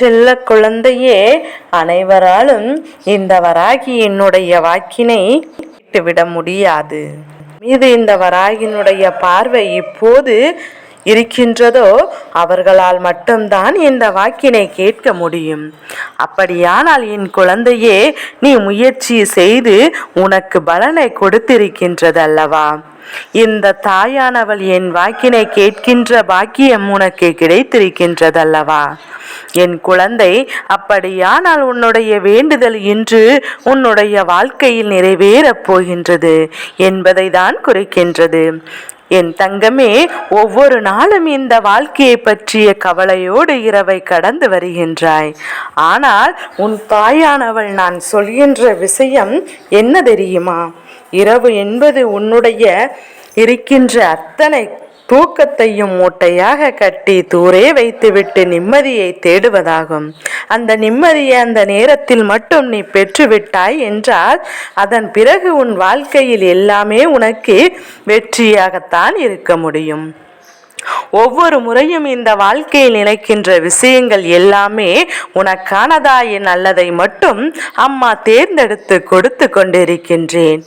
செல்ல குழந்தையே அனைவராலும் இந்த வராகி என்னுடைய வாக்கினை விட்டுவிட முடியாது. மீது இந்த வராகினுடைய பார்வை இப்போது இருக்கின்றதோ அவர்களால் மட்டும்தான் இந்த வாக்கினை கேட்க முடியும். அப்படியானால் என் குழந்தையே நீ முயற்சி செய்து உனக்கு பலனை கொடுத்திருக்கின்றது அல்லவா இந்த தாயானவள் என் வாக்கினை கேட்கின்ற பாக்கியம் உனக்கு கிடைத்திருக்கின்றதல்லவா? என் குழந்தை அப்படியானால் உன்னுடைய வேண்டுதல் இன்று உன்னுடைய வாழ்க்கையில் நிறைவேறப் போகின்றது என்பதை தான் குறிக்கின்றது. என் தங்கமே ஒவ்வொரு நாளும் இந்த வாழ்க்கையை பற்றிய கவலையோடு இரவை கடந்து வருகின்றாய். ஆனால் உன் தாயானவள் நான் சொல்கின்ற விஷயம் என்ன தெரியுமா? இரவு என்பது உன்னுடைய இருக்கின்ற அத்தனை தூக்கத்தையும் மூட்டையாக கட்டி தூரே வைத்துவிட்டு நிம்மதியை தேடுவதாகும். அந்த நிம்மதியை அந்த நேரத்தில் மட்டும் நீ பெற்றுவிட்டாய் என்றால் அதன் பிறகு உன் வாழ்க்கையில் எல்லாமே உனக்கு வெற்றியாகத்தான் இருக்க முடியும். ஒவ்வொரு முறையும் இந்த வாழ்க்கையில் நினைக்கின்ற விஷயங்கள் எல்லாமே உனக்கானதாய நல்லதை மட்டும் அம்மா தேர்ந்தெடுத்து கொடுத்து கொண்டிருக்கின்றேன்.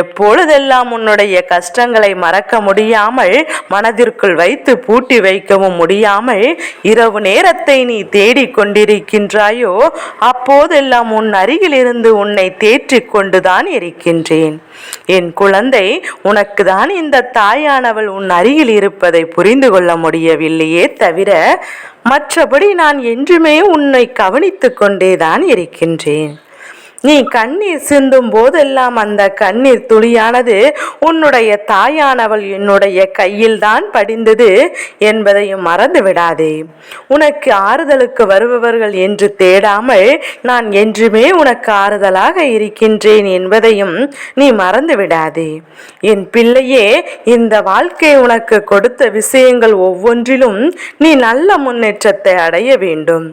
எப்பொழுதெல்லாம் உன்னுடைய கஷ்டங்களை மறக்க முடியாமல் மனதிற்குள் வைத்து பூட்டி வைக்கவும் முடியாமல் இரவு நேரத்தை நீ தேடிக் கொண்டிருக்கின்றாயோ அப்போதெல்லாம் உன் அருகிலிருந்து உன்னை தேற்றிக் கொண்டுதான் இருக்கின்றேன். என் குழந்தை உனக்கு தான் இந்த தாயானவள் உன் அருகில் இருப்பதை புரிந்து கொள்ள முடியவில்லையே தவிர மற்றபடி நான் என்றுமே உன்னை கவனித்து கொண்டேதான் இருக்கின்றேன். நீ கண்ணீர் சிந்தும் போதெல்லாம் அந்த கண்ணீர் துளியானது உன்னுடைய தாயானவள் என்னுடைய கையில்தான் படிந்தது என்பதையும் மறந்து விடாதே உனக்கு ஆறுதலுக்கு வருபவர்கள் என்று தேடாமல் நான் என்றுமே உனக்கு ஆறுதலாக இருக்கின்றேன் என்பதையும் நீ மறந்து விடாதே என் பிள்ளையே இந்த வாழ்க்கை உனக்கு கொடுத்த விஷயங்கள் ஒவ்வொன்றிலும் நீ நல்ல முன்னேற்றத்தை அடைய வேண்டும்.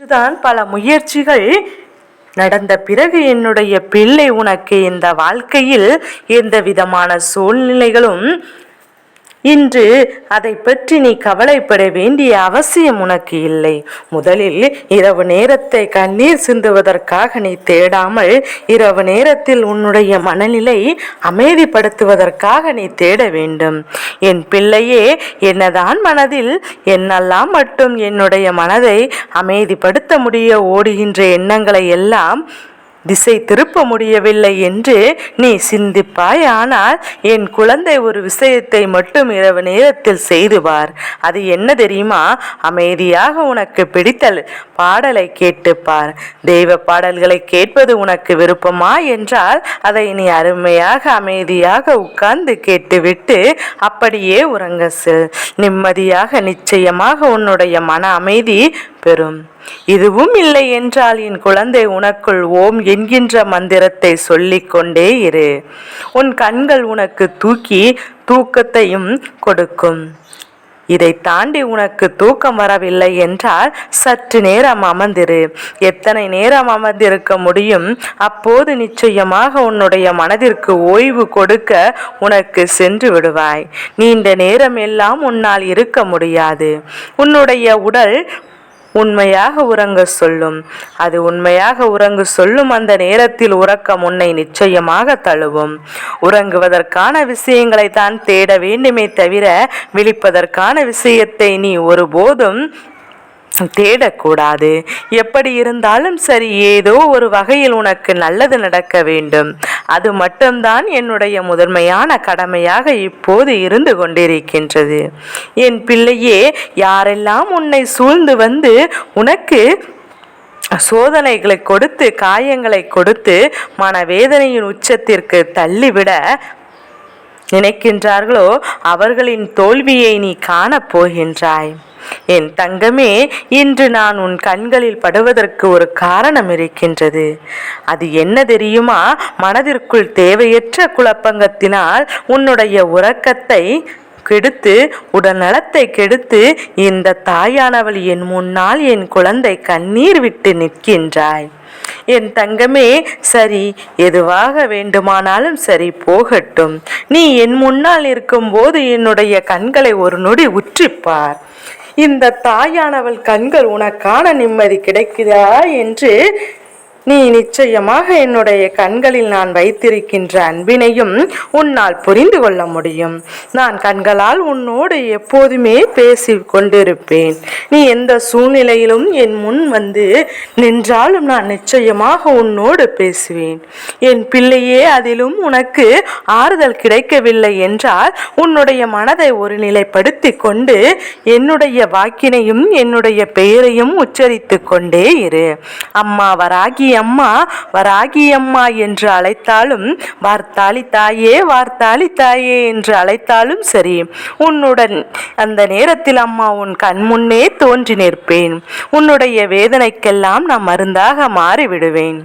இதுதான் பல முயற்சிகள் நடந்த பிறகு என்னுடைய பிள்ளை உனக்கு இந்த வாழ்க்கையில் எந்த விதமான சூழ்நிலைகளும் இன்று அதை பற்றி நீ கவலைப்பட வேண்டிய அவசியம் உனக்கு இல்லை. முதலில் இரவு நேரத்தை கண்ணீர் சிந்துவதற்காக நீ தேடாமல் இரவு நேரத்தில் உன்னுடைய மனநிலை அமைதிப்படுத்துவதற்காக நீ தேட வேண்டும். என் பிள்ளையே என்னதான் மனதில் என்னெல்லாம் மட்டும் என்னுடைய மனதை அமைதிப்படுத்த முடிய ஓடுகின்ற எண்ணங்களை எல்லாம் திசை திருப்ப முடியவில்லை என்று நீ சிந்திப்பாய். ஆனால் என் குழந்தை ஒரு விஷயத்தை மட்டும் இரவு நேரத்தில் செய்துவார் அது என்ன தெரியுமா? அமைதியாக உனக்கு பிடித்தல் பாடலை கேட்டுப்பார் தெய்வ பாடல்களை கேட்பது உனக்கு விருப்பமா என்றால் அதை நீ அருமையாக அமைதியாக உட்கார்ந்து கேட்டுவிட்டு அப்படியே உறங்க செல். நிம்மதியாக நிச்சயமாக உன்னுடைய மன அமைதி பெறும் இதுவும் இல்லை என்றால் என் குழந்தை உனக்குள் ஓம் என்கின்ற மந்திரத்தை சொல்லிக்கொண்டே இரு. உன் கண்கள் உனக்கு தூக்கி தூக்கத்தையும் கொடுக்கும். இதை தாண்டி உனக்கு தூக்கம் வரவில்லை என்றால் சற்று நேரம் அமர்ந்திரு. எத்தனை நேரம் அமர்ந்திருக்க முடியும்? அப்போது நிச்சயமாக உன்னுடைய மனதிற்கு ஓய்வு கொடுக்க உனக்கு சென்று விடுவாய். நீண்ட நேரம் எல்லாம் உன்னால் இருக்க முடியாது. உன்னுடைய உடல் உண்மையாக உறங்க சொல்லும். அது உண்மையாக உறங்கு சொல்லும் அந்த நேரத்தில் உறக்கம் உன்னை நிச்சயமாக தழுவும். உறங்குவதற்கான விஷயங்களை தான் தேட வேண்டுமே தவிர விழிப்பதற்கான விஷயத்தை நீ ஒருபோதும் தேடக்கூடாது. எப்படி இருந்தாலும் சரி ஏதோ ஒரு வகையில் உனக்கு நல்லது நடக்க வேண்டும். அது மட்டும்தான் என்னுடைய முதன்மையான கடமையாக இப்போது இருந்து கொண்டிருக்கின்றது. என் பிள்ளையே யாரெல்லாம் உன்னை சூழ்ந்து வந்து உனக்கு சோதனைகளை கொடுத்து காயங்களை கொடுத்து மனவேதனையின் உச்சத்திற்கு தள்ளிவிட நினைக்கின்றார்களோ அவர்களின் தோல்வியை நீ காணப் போகின்றாய் என் தங்கமே இன்று நான் உன் கண்களில் படுவதற்கு ஒரு காரணம் இருக்கின்றது. அது என்ன தெரியுமா? மனதிற்குள் தேவையற்ற குழப்பங்கத்தினால் உன்னுடைய உறக்கத்தை கெடுத்து உடல் நலத்தை கெடுத்து இந்த தாயானவள் என் முன்னால் என் குழந்தை கண்ணீர் விட்டு நிற்கின்றாய். என் தங்கமே சரி எதுவாக வேண்டுமானாலும் சரி போகட்டும். நீ என் முன்னால் இருக்கும்போது என்னுடைய கண்களை ஒரு நொடி உற்றிப்பார். இந்த தாயானவள் கண்கள் உனக்கான நிம்மதி கிடைக்குதா என்று நீ நிச்சயமாக என்னுடைய கண்களில் நான் வைத்திருக்கின்ற அன்பினையும் உன்னால் புரிந்து கொள்ள முடியும். நான் கண்களால் உன்னோடு எப்போதுமே பேசி கொண்டிருப்பேன். நீ எந்த சூழ்நிலையிலும் என் முன் வந்து நின்றாலும் நான் நிச்சயமாக உன்னோடு பேசுவேன். என் பிள்ளையே அதிலும் உனக்கு ஆறுதல் கிடைக்கவில்லை என்றால் உன்னுடைய மனதை ஒரு நிலைப்படுத்தி கொண்டு என்னுடைய வாக்கினையும் என்னுடைய பெயரையும் உச்சரித்து கொண்டே இரு. அம்மாவராகிய அம்மா வராகி அம்மா என்று அழைத்தாலும் வார்த்தாளி தாயே வார்த்தாளி தாயே என்று அழைத்தாலும் சரி உன்னுடன் அந்த நேரத்தில் அம்மா உன் கண் முன்னே தோன்றி நிற்பேன். உன்னுடைய வேதனைக்கெல்லாம் நான் மருந்தாக மாறிவிடுவேன்.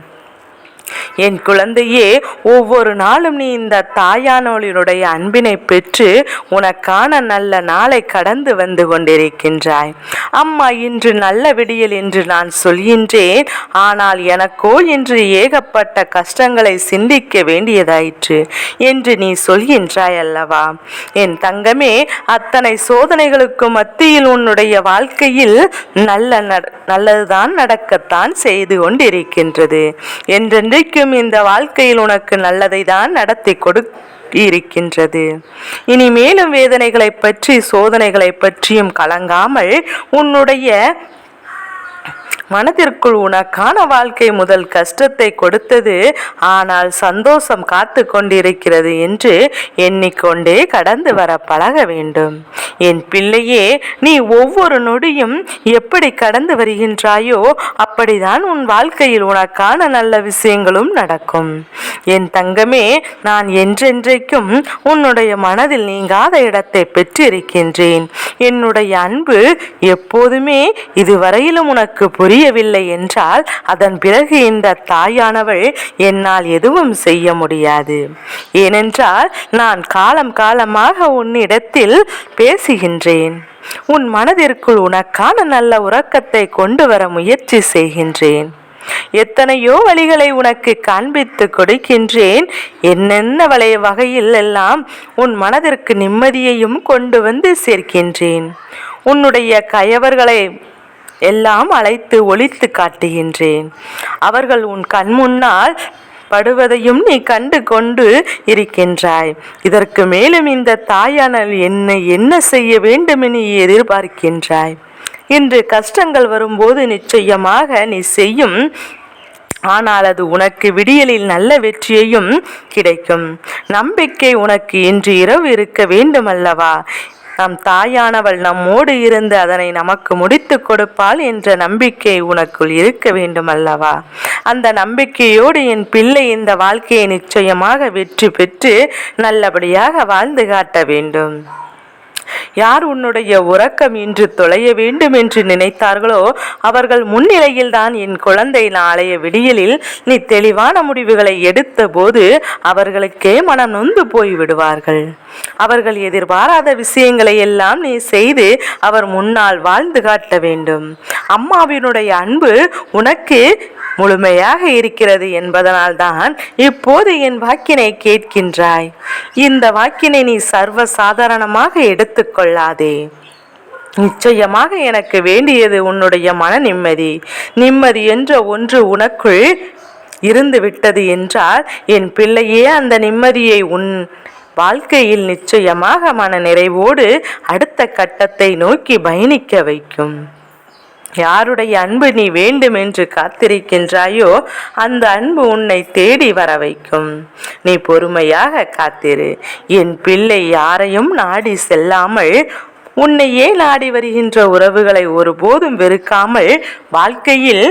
என் குழந்தையே ஒவ்வொரு நாளும் நீ இந்த தாயானோளினுடைய அன்பினை பெற்று உனக்கான நல்ல நாளை கடந்து வந்து கொண்டிருக்கின்றாய். அம்மா இன்று நல்ல விடியல் என்று நான் சொல்கின்றேன். ஆனால் எனக்கோ இன்று ஏகப்பட்ட கஷ்டங்களை சிந்திக்க வேண்டியதாயிற்று என்று நீ சொல்கின்றாய் அல்லவா? என் தங்கமே அத்தனை சோதனைகளுக்கு மத்தியில் உன்னுடைய வாழ்க்கையில் நல்ல நல்லதுதான் நடக்கத்தான் செய்து கொண்டிருக்கின்றது. என்றென்று என்றைக்கும் இந்த வாழ்க்கையில் உனக்கு நல்லதை தான் நடத்தி கொடு இருக்கின்றது இனி மேலும் வேதனைகளை பற்றி சோதனைகளை பற்றியும் கலங்காமல் உன்னுடைய மனதிற்குள் உனக்கான வாழ்க்கை முதல் கஷ்டத்தை கொடுத்தது ஆனால் சந்தோஷம் காத்து கொண்டிருக்கிறது என்று எண்ணிக்கொண்டே கடந்து வர பழக வேண்டும். என் பிள்ளையே நீ ஒவ்வொரு நொடியும் எப்படி கடந்து வருகின்றாயோ அப்படிதான் உன் வாழ்க்கையில் உனக்கான நல்ல விஷயங்களும் நடக்கும். என் தங்கமே நான் என்றென்றைக்கும் உன்னுடைய மனதில் நீங்காத இடத்தை பெற்றிருக்கின்றேன். என்னுடைய அன்பு எப்போதுமே இதுவரையிலும் உனக்கு முடியவில்லை என்றால் அதன் பிறகு இந்த தாயானவள் என்னால் எதுவும் செய்ய முடியாது. ஏனென்றால் நான் காலம் காலமாக உன்னிடத்தில் பேசுகின்றேன். உன் மனதிற்குள் உனக்கான நல்ல உறக்கத்தை கொண்டு வர முயற்சி செய்கின்றேன். எத்தனையோ வழிகளை உனக்கு காண்பித்து கொடுக்கின்றேன். என்னென்ன வளைய வகையில் எல்லாம் உன் மனதிற்கு நிம்மதியையும் கொண்டு வந்து சேர்க்கின்றேன். உன்னுடைய கயவர்களை எல்லாம் அழைத்து ஒழித்து காட்டுகின்றேன். அவர்கள் உன் கண் முன்னால் படுவதையும் நீ கண்டு கொண்டு இருக்கின்றாய். இதற்கு மேலும் இந்த தாயானல் என்னை என்ன செய்ய வேண்டும் நீ எதிர்பார்க்கின்றாய். இன்று கஷ்டங்கள் வரும்போது நிச்சயமாக நீ செய்யும். ஆனால் அது உனக்கு விடியலில் நல்ல வெற்றியையும் கிடைக்கும். நம்பிக்கை உனக்கு இன்று இரவு இருக்க வேண்டுமல்லவா? நம் தாயானவள் நம்மோடு இருந்து அதனை நமக்கு முடித்து கொடுப்பாள் என்ற நம்பிக்கை உனக்குள் இருக்க வேண்டும் அல்லவா? அந்த நம்பிக்கையோடு என் பிள்ளை இந்த வாழ்க்கையை நிச்சயமாக வெற்றி பெற்று நல்லபடியாக வாழ்ந்து காட்ட வேண்டும். யார் உன்னுடைய உறக்கம் இன்று தொலைய வேண்டும் என்று நினைத்தார்களோ அவர்கள் முன்னிலையில்தான் என் குழந்தை நாளைய விடியலில் நீ தெளிவான முடிவுகளை எடுத்த போது அவர்களுக்கே மனம் நொந்து போய் விடுவார்கள். அவர்கள் எதிர்பாராத விஷயங்களை எல்லாம் நீ செய்து அவர் முன்னால் வாழ்ந்து காட்ட வேண்டும். அம்மாவினுடைய அன்பு உனக்கு முழுமையாக இருக்கிறது என்பதனால் தான் இப்போது என் வாக்கினை கேட்கின்றாய். இந்த வாக்கினை நீ சர்வ சாதாரணமாக எடுத்துக்கொள்ளாதே. நிச்சயமாக எனக்கு வேண்டியது உன்னுடைய மன நிம்மதி. நிம்மதி என்ற ஒன்று உனக்குள் இருந்து விட்டது என்றால் என் பிள்ளையே அந்த நிம்மதியை உன் வாழ்க்கையில் நிச்சயமாக மன நிறைவோடு அடுத்த கட்டத்தை நோக்கி பயணிக்க வைக்கும். யாருடைய அன்பு நீ வேண்டும் என்று காத்திருக்கின்றாயோ அந்த அன்பு உன்னை தேடி வர வைக்கும் நீ பொறுமையாக காத்திரு. என் பிள்ளை யாரையும் நாடி செல்லாமல் உன்னையே நாடி வருகின்ற உறவுகளை ஒருபோதும் வெறுக்காமல் வாழ்க்கையில்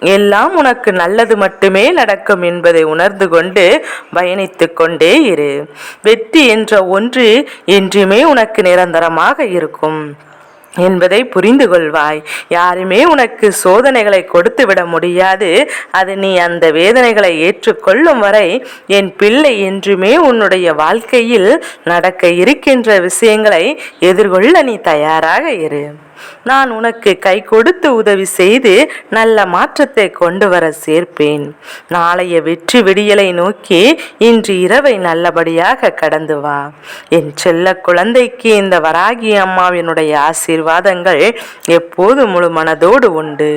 எல்லாம் உனக்கு நல்லது மட்டுமே நடக்கும் என்பதை உணர்ந்து கொண்டு பயணித்து கொண்டே இரு. வெற்றி என்ற ஒன்று என்றுமே உனக்கு நிரந்தரமாக இருக்கும். என்பதை புரிந்து கொள்வாய். யாருமே உனக்கு சோதனைகளை கொடுத்து விட முடியாது. அது நீ அந்த வேதனைகளை ஏற்றுக்கொள்ளும் வரை என் பிள்ளை என்றுமே உன்னுடைய வாழ்க்கையில் நடக்க இருக்கின்ற விஷயங்களை எதிர்கொள்ள நீ தயாராக இரு. நான் உனக்கு கை கொடுத்து உதவி செய்து நல்ல மாற்றத்தை கொண்டு வர சேர்ப்பேன். நாளைய வெற்றி விடியலை நோக்கி இன்று இரவை நல்லபடியாக கடந்து வா. என் செல்ல குழந்தைக்கு இந்த வராகி அம்மாவினுடைய ஆசீர்வாதங்கள் எப்போது முழு மனதோடு உண்டு.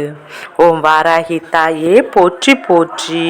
ஓம் வாராகி தாயே போற்றி போற்றி.